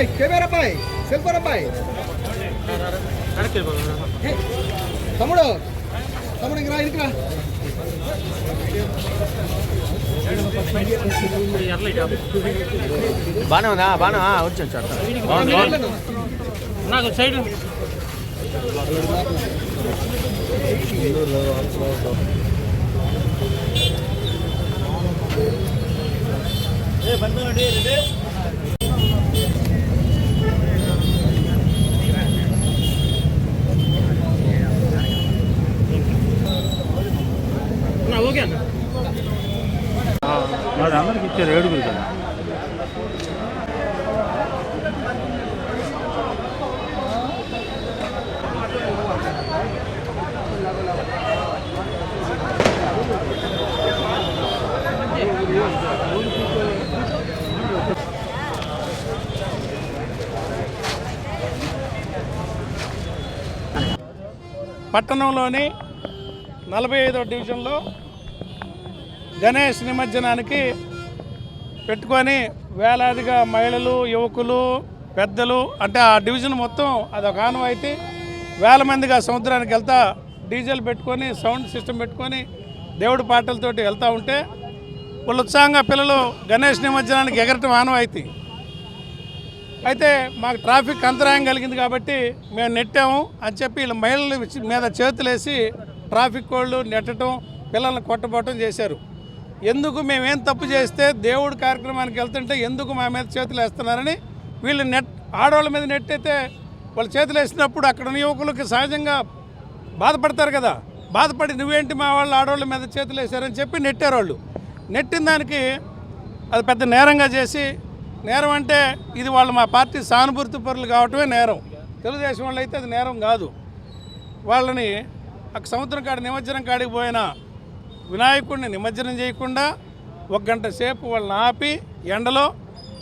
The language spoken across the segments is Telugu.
అబ్బాయి కెమెరా అబ్బాయి సెల్ ఫోన్ అబ్బాయి తమ్ముడు తమ్ముడు ఇంక రా ఇదికి రా. బాగానే ఉందా? బాగానే వచ్చాను సార్. నాకు సైడ్ ఓకే అన్న మరి అందరికి ఇచ్చారు ఏడుగురు కదా. పట్టణంలోని నలభై ఐదో డివిజన్లో గణేష్ నిమజ్జనానికి పెట్టుకొని వేలాదిగా మహిళలు యువకులు పెద్దలు అంటే ఆ డివిజన్ మొత్తం అదొక ఆనవాయితీ. వేల మందిగా సముద్రానికి వెళ్తా డీజిల్ పెట్టుకొని సౌండ్ సిస్టమ్ పెట్టుకొని దేవుడి పాటలతోటి వెళ్తూ ఉంటే వాళ్ళు ఉత్సాహంగా పిల్లలు గణేష్ నిమజ్జనానికి ఎగరటం ఆనవాయితీ. అయితే మాకు ట్రాఫిక్ అంతరాయం కలిగింది కాబట్టి మేము నెట్టాము అని చెప్పి వీళ్ళు మహిళల మీద మీద చేతులేసి ట్రాఫిక్ వాళ్ళు నెట్టడం పిల్లల్ని కొట్టబోవటం చేశారు. ఎందుకు మేమేం తప్పు చేస్తే దేవుడు కార్యక్రమానికి వెళ్తుంటే ఎందుకు మా మీద చేతులు వేస్తున్నారని వీళ్ళు నెట్ ఆడవాళ్ళ మీద నెట్టయితే వాళ్ళు చేతులు వేసినప్పుడు అక్కడ ఉన్న యువకులకి సహజంగా బాధపడతారు కదా. బాధపడి నువ్వేంటి మా వాళ్ళు ఆడవాళ్ళ మీద చేతులు వేశారని చెప్పి నెట్టారు వాళ్ళు. నెట్టిన దానికి అది పెద్ద నేరంగా చేసి నేరం అంటే ఇది వాళ్ళు మా పార్టీ సానుభూతి పరులు కావటమే నేరం. తెలుగుదేశం వాళ్ళు అయితే అది నేరం కాదు. వాళ్ళని ఆ సముద్రం కాడ నిమజ్జనం కాడికి పోయినా వినాయకుడిని నిమజ్జనం చేయకుండా ఒక గంట సేపు వాళ్ళని ఆపి ఎండలో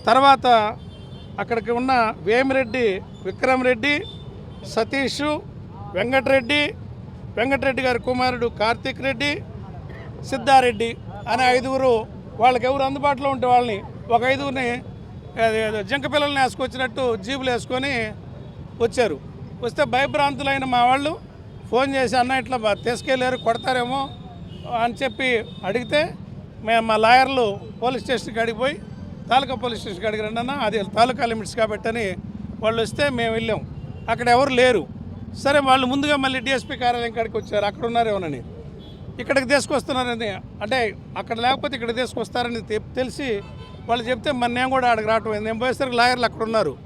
తర్వాత అక్కడికి ఉన్న వేమిరెడ్డి విక్రమ్ రెడ్డి సతీష్ వెంకటరెడ్డి వెంకటరెడ్డి గారి కుమారుడు కార్తీక్ రెడ్డి సిద్ధారెడ్డి అనే ఐదుగురు వాళ్ళకి ఎవరు అందుబాటులో ఉంటే వాళ్ళని ఒక ఐదుగురిని జింక పిల్లల్ని వేసుకొచ్చినట్టు జీబులు వేసుకొని వచ్చారు. వస్తే భయభ్రాంతులైన మా వాళ్ళు ఫోన్ చేసి అన్న ఇట్లా తీసుకెళ్ళారు కొడతారేమో అని చెప్పి అడిగితే మేము మా లాయర్లు పోలీస్ స్టేషన్కి అడిగిపోయి తాలూకా పోలీస్ స్టేషన్కి అడిగారు అన్న అది తాలూకా లిమిట్స్ కాబట్టి అని వాళ్ళు వస్తే మేము వెళ్ళాం. అక్కడ ఎవరు లేరు. సరే వాళ్ళు ముందుగా మళ్ళీ డిఎస్పీ కార్యాలయం కాడికి వచ్చారు. అక్కడ ఉన్నారేమోనని ఇక్కడికి తీసుకొస్తున్నారని అంటే అక్కడ లేకపోతే ఇక్కడ తీసుకొస్తారని తెలిసి వాళ్ళు చెప్తే మరి నేను కూడా అక్కడికి రావటం అయింది. నేను పోయేసరికి లాయర్లు అక్కడ ఉన్నారు.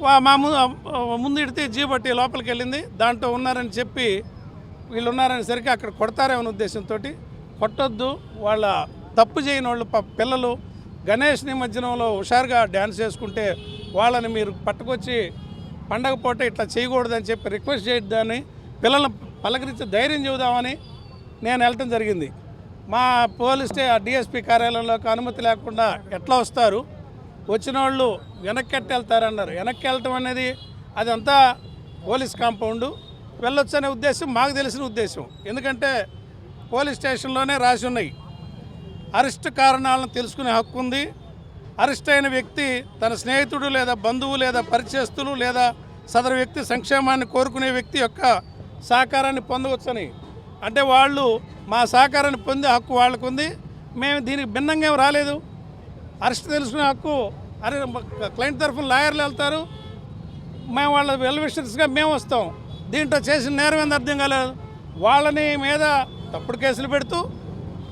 వా- మా ముందు ముందు ఇడితే జీబట్టి లోపలికి వెళ్ళింది. దాంట్లో ఉన్నారని చెప్పి వీళ్ళు ఉన్నారని సరికి అక్కడ కొడతారేమనే ఉద్దేశంతో కొట్టొద్దు వాళ్ళ తప్పు చేయని వాళ్ళు పిల్లలు గణేష్ నిమజ్జనంలో హుషారుగా డ్యాన్స్ చేసుకుంటే వాళ్ళని మీరు పట్టుకొచ్చి పండగ పూట ఇట్లా చేయకూడదని చెప్పి రిక్వెస్ట్ చేయొద్దని పిల్లల్ని పలకరించి ధైర్యం చూద్దామని నేను వెళ్ళటం జరిగింది. మా పోలీస్ స్టే డిఎస్పీ కార్యాలయంలోకి అనుమతి లేకుండా ఎట్లా వస్తారు? వచ్చిన వాళ్ళు వెనక్కి వెళ్తారన్నారు. వెనక్కి వెళ్ళటం అనేది అదంతా పోలీస్ కాంపౌండ్. వెళ్ళొచ్చు అనే ఉద్దేశం మాకు తెలిసిన ఉద్దేశం. ఎందుకంటే పోలీస్ స్టేషన్లోనే రాసి ఉన్నాయి. అరెస్ట్ కారణాలను తెలుసుకునే హక్కు ఉంది. అరెస్ట్ అయిన వ్యక్తి తన స్నేహితుడు లేదా బంధువు లేదా పరిచయస్తులు లేదా సదరు వ్యక్తి సంక్షేమాన్ని కోరుకునే వ్యక్తి యొక్క సహకారాన్ని పొందవచ్చని. అంటే వాళ్ళు మా సహకారాన్ని పొందే హక్కు వాళ్ళకు ఉంది. మేము దీనికి భిన్నంగా ఏం రాలేదు. అరెస్ట్ తెలుసుకునే హక్కు అరే క్లయింట్ తరఫున లాయర్లు వెళ్తారు. మేము వాళ్ళ వెల్ విషర్స్గా మేము వస్తాం. దీంట్లో చేసిన నేరం ఏంది అర్థం కాలేదు. వాళ్ళని మీద తప్పుడు కేసులు పెడుతూ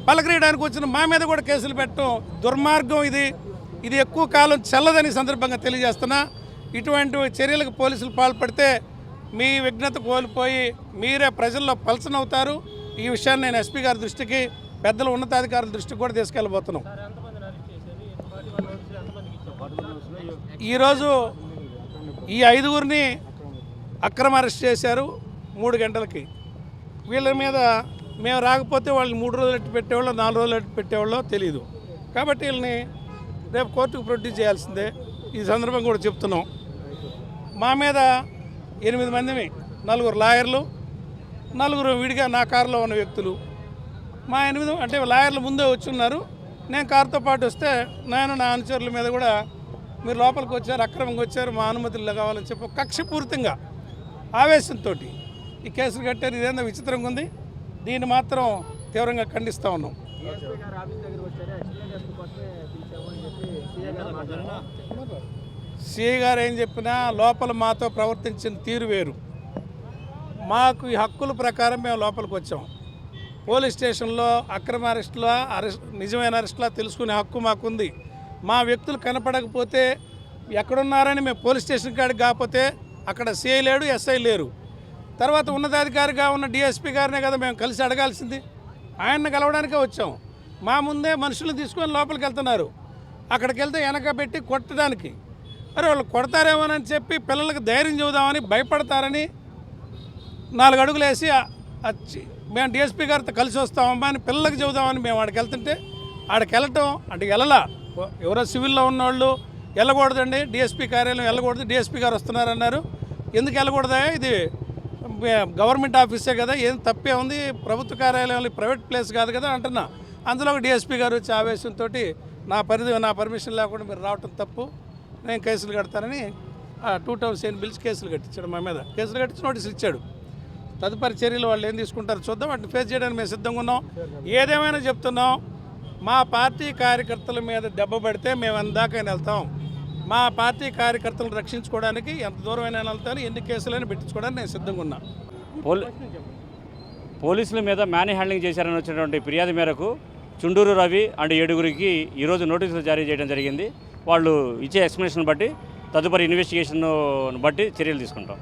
పలకరీయడానికి వచ్చిన మా మీద కూడా కేసులు పెట్టడం దుర్మార్గం ఇది. ఇది ఎక్కువ కాలం చెల్లదని సందర్భంగా తెలియజేస్తున్నా. ఇటువంటి చర్యలకు పోలీసులు పాల్పడితే మీ విఘ్నత కోల్పోయి మీరే ప్రజల్లో పలసనవుతారు ఈ విషయాన్ని నేను ఎస్పీ గారి దృష్టికి పెద్దల ఉన్నతాధికారుల దృష్టికి కూడా తీసుకెళ్ళబోతున్నాం. ఈరోజు ఈ ఐదుగురిని అక్రమ అరెస్ట్ చేశారు మూడు గంటలకి. వీళ్ళ మీద మేము రాకపోతే వాళ్ళని మూడు రోజులు ఎట్టు పెట్టేవాళ్ళో నాలుగు రోజులు ఎట్టు పెట్టేవాళ్ళో తెలియదు కాబట్టి వీళ్ళని రేపు కోర్టుకు ప్రొడ్యూస్ చేయాల్సిందే. ఈ సందర్భం కూడా చెప్తున్నాం. మా మీద ఎనిమిది మందిని నలుగురు లాయర్లు నలుగురు విడిగా నా కారులో ఉన్న వ్యక్తులు. మా ఎనిమిది అంటే లాయర్లు ముందే వచ్చి ఉన్నారు. నేను కారుతో పాటు వస్తే నేను నా అనుచరుల మీద కూడా మీరు లోపలికి వచ్చారు అక్రమంగా వచ్చారు మా అనుమతులు కావాలని చెప్పి కక్షపూరితంగా ఆవేశంతో ఈ కేసులు కట్టారు ఇదేందో విచిత్రంగా ఉంది. దీన్ని మాత్రం తీవ్రంగా ఖండిస్తూ ఉన్నాం. సిఐ గారు ఏం చెప్పినా లోపల మాతో ప్రవర్తించిన తీరు వేరు. మాకు ఈ హక్కుల ప్రకారం మేము లోపలికి వచ్చాం. పోలీస్ స్టేషన్లో అక్రమ అరెస్టులా అరెస్ట్ నిజమైన అరెస్టులా తెలుసుకునే హక్కు మాకుంది. మా వ్యక్తులు కనపడకపోతే ఎక్కడున్నారని మేము పోలీస్ స్టేషన్ కాడికి కాకపోతే అక్కడ సిఐ లేడు ఎస్ఐ లేరు. తర్వాత ఉన్నతాధికారిగా ఉన్న డిఎస్పీ గారినే కదా మేము కలిసి అడగాల్సింది. ఆయన్ని కలవడానికే వచ్చాం. మా ముందే మనుషులు తీసుకొని లోపలికి వెళ్తున్నారు. అక్కడికి వెళ్తే వెనక పెట్టి కొట్టడానికి. అరే వాళ్ళు కొడతారేమోనని చెప్పి పిల్లలకు ధైర్యం చెబుదామని భయపడతారని నాలుగు అడుగులు వేసి వచ్చి మేము డిఎస్పీ గారితో కలిసి వస్తామమ్మా అని పిల్లలకు చెబుదామని మేము ఆడికి వెళ్తుంటే ఆడికి వెళ్ళటం అంటే వెళ్ళలా. ఎవరో సివిల్లో ఉన్నవాళ్ళు వెళ్ళకూడదండి. డిఎస్పీ కార్యాలయం వెళ్ళకూడదు. డిఎస్పీ గారు వస్తున్నారన్నారు. ఎందుకు వెళ్ళకూడదా? ఇది గవర్నమెంట్ ఆఫీసే కదా ఏం తప్పే ఉంది ప్రభుత్వ కార్యాలయంలో ప్రైవేట్ ప్లేస్ కాదు కదా అంటున్నా. అందులో ఒక డిఎస్పీ గారు వచ్చి ఆవేశంతో నా పరిధి నా పర్మిషన్ లేకుండా మీరు రావటం తప్పు నేను కేసులు కడతానని టూ టౌన్ సెవెన్ బిల్స్ కేసులు కట్టించాడు మా మీద. కేసులు కట్టించి నోటీసులు ఇచ్చాడు. తదుపరి చర్యలు వాళ్ళు ఏం తీసుకుంటారో చూద్దాం వాటిని ఫేస్ చేయడానికి మేము సిద్ధంగా ఉన్నాం. ఏదేమైనా చెప్తున్నాం మా పార్టీ కార్యకర్తల మీద దెబ్బ పడితే మేము అందాక వెళ్తాం. మా పార్టీ కార్యకర్తలను రక్షించుకోవడానికి ఎంత దూరమైనా వెళ్తాను ఎన్ని కేసులైనా పెట్టించుకోవడానికి నేను సిద్ధంగా ఉన్నా. పోలీసుల మీద మ్యాన్ హ్యాండ్లింగ్ చేశారని వచ్చినటువంటి ఫిర్యాదు మేరకు చుండూరు రవి అండ్ ఏడుగురికి ఈరోజు నోటీసులు జారీ చేయడం జరిగింది. వాళ్ళు ఇచ్చే ఎక్స్ప్లెనేషన్ బట్టి తదుపరి ఇన్వెస్టిగేషన్ బట్టి చర్యలు తీసుకుంటాం.